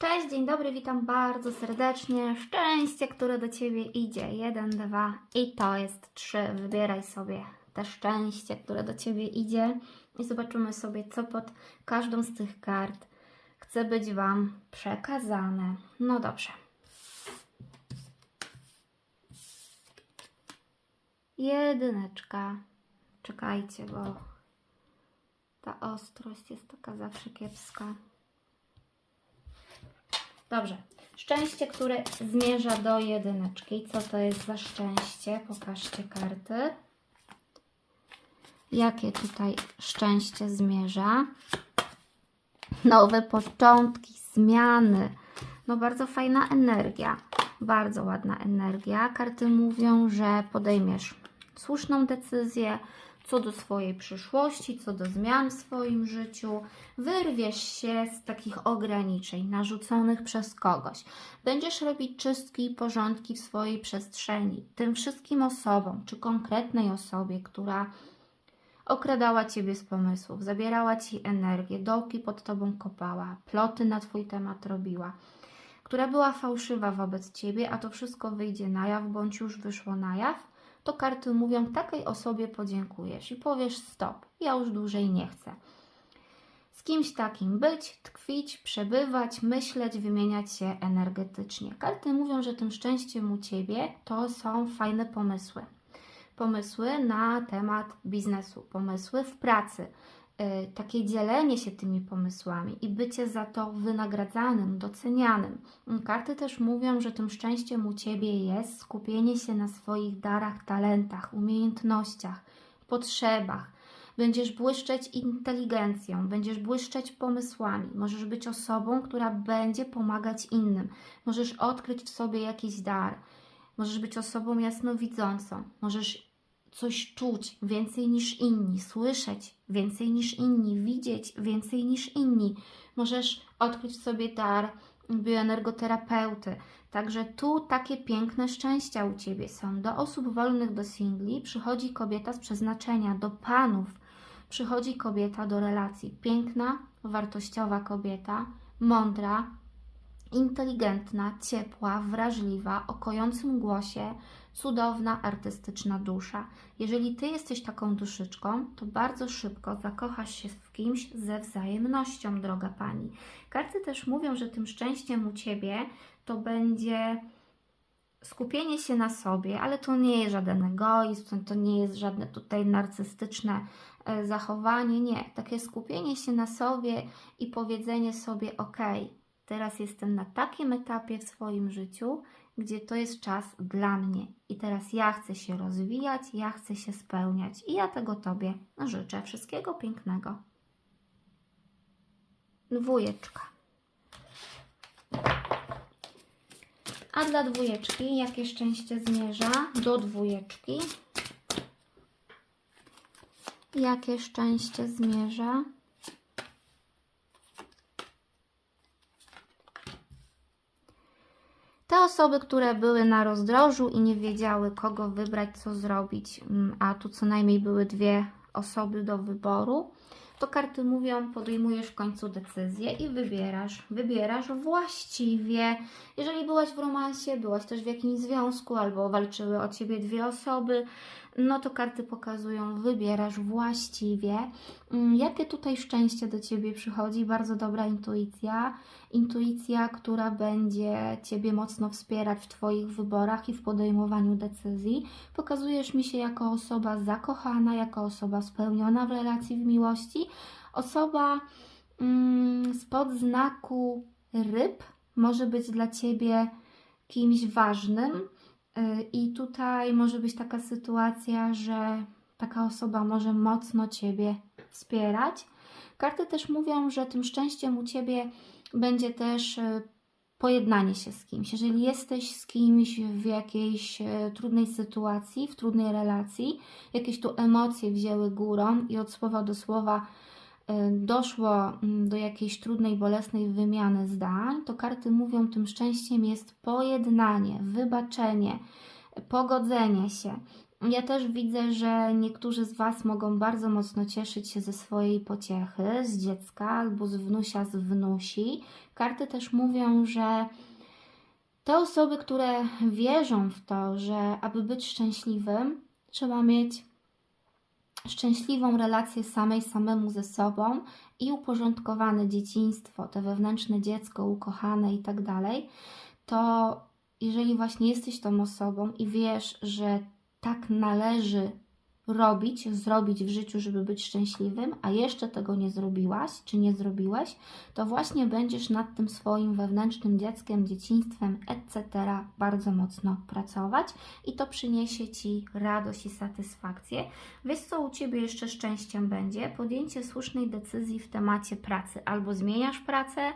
Cześć, dzień dobry, witam bardzo serdecznie. Szczęście, które do Ciebie idzie. Jeden, dwa i to jest trzy. Wybieraj sobie te szczęście, które do Ciebie idzie i zobaczymy sobie, co pod każdą z tych kart chce być Wam przekazane. No dobrze. Jedyneczka. Czekajcie, bo ta ostrość jest taka zawsze kiepska. Dobrze. Szczęście, które zmierza do jedyneczki. Co to jest za szczęście? Pokażcie karty. Jakie tutaj szczęście zmierza? Nowe początki, zmiany. No bardzo fajna energia. Bardzo ładna energia. Karty mówią, że podejmiesz słuszną decyzję co do swojej przyszłości, co do zmian w swoim życiu. Wyrwiesz się z takich ograniczeń narzuconych przez kogoś. Będziesz robić czystki i porządki w swojej przestrzeni. Tym wszystkim osobom, czy konkretnej osobie, która okradała Ciebie z pomysłów, zabierała Ci energię, dołki pod Tobą kopała, ploty na Twój temat robiła, która była fałszywa wobec Ciebie, a to wszystko wyjdzie na jaw, bądź już wyszło na jaw, to karty mówią, takiej osobie podziękujesz i powiesz stop, ja już dłużej nie chcę. Z kimś takim być, tkwić, przebywać, myśleć, wymieniać się energetycznie. Karty mówią, że tym szczęściem u Ciebie to są fajne pomysły. Pomysły na temat biznesu, pomysły w pracy, takie dzielenie się tymi pomysłami i bycie za to wynagradzanym, docenianym. Karty też mówią, że tym szczęściem u Ciebie jest skupienie się na swoich darach, talentach, umiejętnościach, potrzebach. Będziesz błyszczeć inteligencją, będziesz błyszczeć pomysłami. Możesz być osobą, która będzie pomagać innym. Możesz odkryć w sobie jakiś dar. Możesz być osobą jasnowidzącą. Możesz coś czuć więcej niż inni, słyszeć więcej niż inni, widzieć więcej niż inni. Możesz odkryć w sobie dar bioenergoterapeuty. Także tu takie piękne szczęścia u Ciebie są. Do osób wolnych, do singli przychodzi kobieta z przeznaczenia, do panów przychodzi kobieta do relacji. Piękna, wartościowa kobieta, mądra, inteligentna, ciepła, wrażliwa, o kojącym głosie, cudowna, artystyczna dusza. Jeżeli Ty jesteś taką duszyczką, to bardzo szybko zakochasz się w kimś ze wzajemnością, droga Pani. Karty też mówią, że tym szczęściem u Ciebie to będzie skupienie się na sobie, ale to nie jest żaden egoizm, to nie jest żadne tutaj narcystyczne e, zachowanie, nie. Takie skupienie się na sobie i powiedzenie sobie, ok, teraz jestem na takim etapie w swoim życiu, gdzie to jest czas dla mnie i teraz ja chcę się rozwijać, ja chcę się spełniać i ja tego Tobie życzę. Wszystkiego pięknego. Dwójeczka. A dla dwójeczki, jakie szczęście zmierza do dwójeczki? Jakie szczęście zmierza? Te osoby, które były na rozdrożu i nie wiedziały, kogo wybrać, co zrobić, mm, a tu co najmniej były dwie osoby do wyboru, to karty mówią, podejmujesz w końcu decyzję i wybierasz. Wybierasz właściwie. Jeżeli byłaś w romansie, byłaś też w jakimś związku, albo walczyły o ciebie dwie osoby, no to karty pokazują, wybierasz właściwie. Mm, Jakie tutaj szczęście do ciebie przychodzi? Bardzo dobra intuicja. Intuicja, która będzie ciebie mocno wspierać w twoich wyborach i w podejmowaniu decyzji. Pokazujesz mi się jako osoba zakochana, jako osoba spełniona w relacji w miłości, osoba mm, spod znaku ryb może być dla ciebie kimś ważnym. Y, I tutaj może być taka sytuacja, że taka osoba może mocno Ciebie wspierać. Karty też mówią, że tym szczęściem u Ciebie będzie też y, pojednanie się z kimś. Jeżeli jesteś z kimś w jakiejś y, trudnej sytuacji, w trudnej relacji, jakieś tu emocje wzięły górą i od słowa do słowa doszło mm, do jakiejś trudnej, bolesnej wymiany zdań, to karty mówią, tym szczęściem jest pojednanie, wybaczenie, pogodzenie się. Ja też widzę, że niektórzy z Was mogą bardzo mocno cieszyć się ze swojej pociechy, z dziecka albo z wnusia, z wnusi. Karty też mówią, że te osoby, które wierzą w to, że aby być szczęśliwym, trzeba mieć szczęśliwą relację samej samemu ze sobą i uporządkowane dzieciństwo, te wewnętrzne dziecko, ukochane i tak dalej, to jeżeli właśnie jesteś tą osobą i wiesz, że tak należy robić, zrobić w życiu, żeby być szczęśliwym, a jeszcze tego nie zrobiłaś, czy nie zrobiłeś, to właśnie będziesz nad tym swoim wewnętrznym dzieckiem, dzieciństwem, etc. bardzo mocno pracować i to przyniesie Ci radość i satysfakcję. Wiesz, co u Ciebie jeszcze szczęściem będzie? Podjęcie słusznej decyzji w temacie pracy. Albo zmieniasz pracę,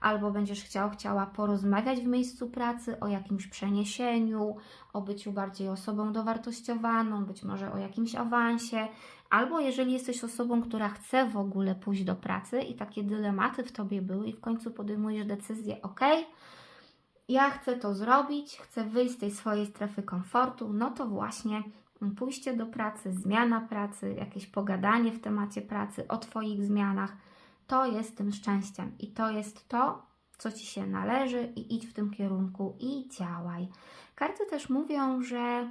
albo będziesz chciał, chciała porozmawiać w miejscu pracy o jakimś przeniesieniu, o byciu bardziej osobą dowartościowaną, być może o jakimś awansie, albo jeżeli jesteś osobą, która chce w ogóle pójść do pracy i takie dylematy w tobie były, i w końcu podejmujesz decyzję, ok, ja chcę to zrobić, chcę wyjść z tej swojej strefy komfortu, no to właśnie pójście do pracy, zmiana pracy, jakieś pogadanie w temacie pracy, o Twoich zmianach to jest tym szczęściem i to jest to, co Ci się należy i idź w tym kierunku i działaj. Karty też mówią, że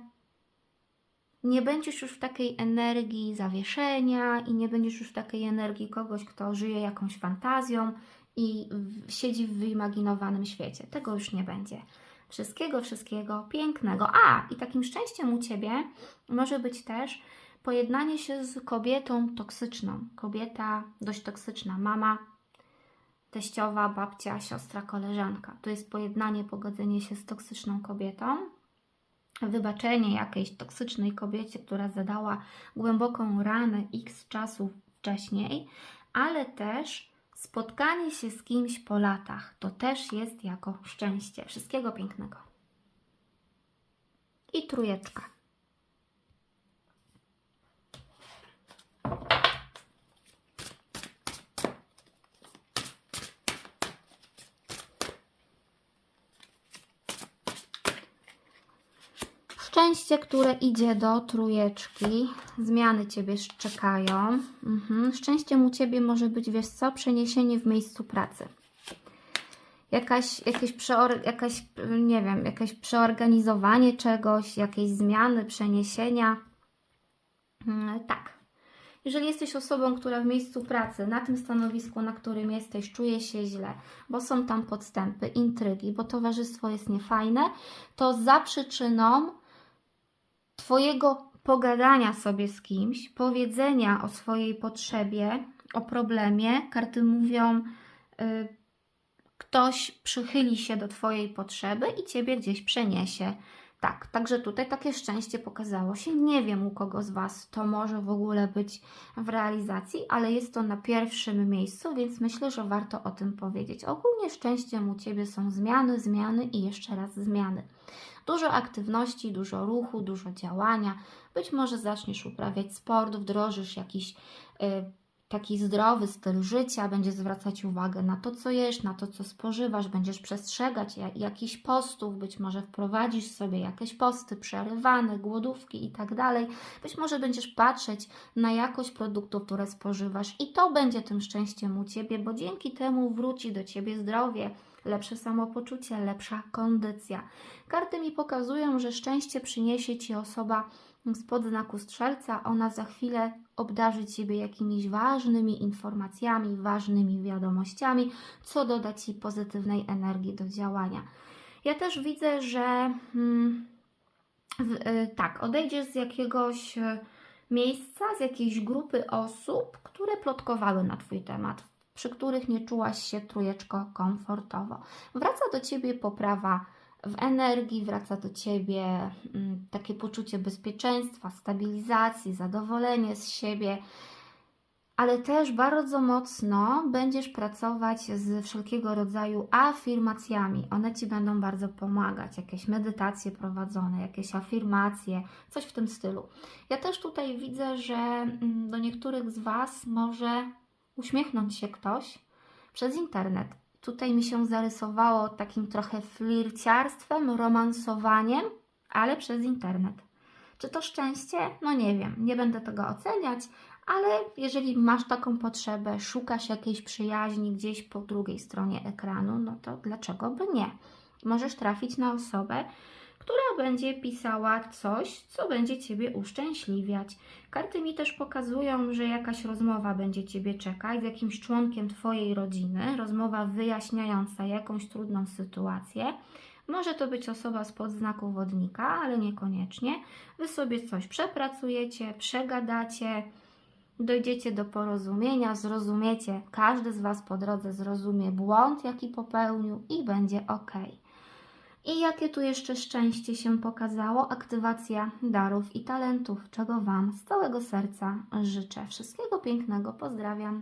nie będziesz już w takiej energii zawieszenia i nie będziesz już w takiej energii kogoś, kto żyje jakąś fantazją i siedzi w wyimaginowanym świecie. Tego już nie będzie. Wszystkiego, wszystkiego pięknego. A, i takim szczęściem u Ciebie może być też pojednanie się z kobietą toksyczną. Kobieta dość toksyczna, mama, teściowa, babcia, siostra, koleżanka. To jest pojednanie, pogodzenie się z toksyczną kobietą. Wybaczenie jakiejś toksycznej kobiecie, która zadała głęboką ranę x czasu wcześniej, ale też spotkanie się z kimś po latach. To też jest jako szczęście. Wszystkiego pięknego. I trójeczka. Szczęście, które idzie do trójeczki. Zmiany Ciebie czekają. Mhm. Szczęściem u Ciebie może być, wiesz co, przeniesienie w miejscu pracy. Jakaś, jakieś, przeor, jakaś, nie wiem, jakieś przeorganizowanie czegoś, jakieś zmiany, przeniesienia. Hmm, tak. Jeżeli jesteś osobą, która w miejscu pracy, na tym stanowisku, na którym jesteś, czuje się źle, bo są tam podstępy, intrygi, bo towarzystwo jest niefajne, to za przyczyną Twojego pogadania sobie z kimś, powiedzenia o swojej potrzebie, o problemie, karty mówią, y, ktoś przychyli się do Twojej potrzeby i Ciebie gdzieś przeniesie. Tak, także tutaj takie szczęście pokazało się. Nie wiem u kogo z Was to może w ogóle być w realizacji, ale jest to na pierwszym miejscu, więc myślę, że warto o tym powiedzieć. Ogólnie szczęściem u Ciebie są zmiany, zmiany i jeszcze raz zmiany. Dużo aktywności, dużo ruchu, dużo działania. Być może zaczniesz uprawiać sport, wdrożysz jakiś y, taki zdrowy styl życia, będziesz zwracać uwagę na to, co jesz, na to, co spożywasz, będziesz przestrzegać jakichś postów, być może wprowadzisz sobie jakieś posty przerywane, głodówki i tak dalej. Być może będziesz patrzeć na jakość produktów, które spożywasz i to będzie tym szczęściem u Ciebie, bo dzięki temu wróci do Ciebie zdrowie, lepsze samopoczucie, lepsza kondycja. Karty mi pokazują, że szczęście przyniesie Ci osoba spod znaku strzelca, ona za chwilę obdarzy Ciebie jakimiś ważnymi informacjami, ważnymi wiadomościami, co doda Ci pozytywnej energii do działania. Ja też widzę, że hmm, w, y, tak, odejdziesz z jakiegoś y, miejsca, z jakiejś grupy osób, które plotkowały na Twój temat, przy których nie czułaś się trójeczko komfortowo. Wraca do Ciebie poprawa w energii, wraca do Ciebie mm, takie poczucie bezpieczeństwa, stabilizacji, zadowolenie z siebie, ale też bardzo mocno będziesz pracować z wszelkiego rodzaju afirmacjami. One Ci będą bardzo pomagać, jakieś medytacje prowadzone, jakieś afirmacje, coś w tym stylu. Ja też tutaj widzę, że mm, do niektórych z Was może uśmiechnąć się ktoś przez internet tutaj mi się zarysowało takim trochę flirciarstwem, romansowaniem, ale przez internet. Czy to szczęście? No nie wiem, nie będę tego oceniać, ale jeżeli masz taką potrzebę, szukasz jakiejś przyjaźni gdzieś po drugiej stronie ekranu, no to dlaczego by nie? Możesz trafić na osobę, która będzie pisała coś, co będzie Ciebie uszczęśliwiać. Karty mi też pokazują, że jakaś rozmowa będzie Ciebie czekać z jakimś członkiem Twojej rodziny, rozmowa wyjaśniająca jakąś trudną sytuację. Może to być osoba spod znaku wodnika, ale niekoniecznie. Wy sobie coś przepracujecie, przegadacie, dojdziecie do porozumienia, zrozumiecie, każdy z Was po drodze zrozumie błąd, jaki popełnił i będzie ok. I jakie tu jeszcze szczęście się pokazało? Aktywacja darów i talentów, czego Wam z całego serca życzę. Wszystkiego pięknego, pozdrawiam.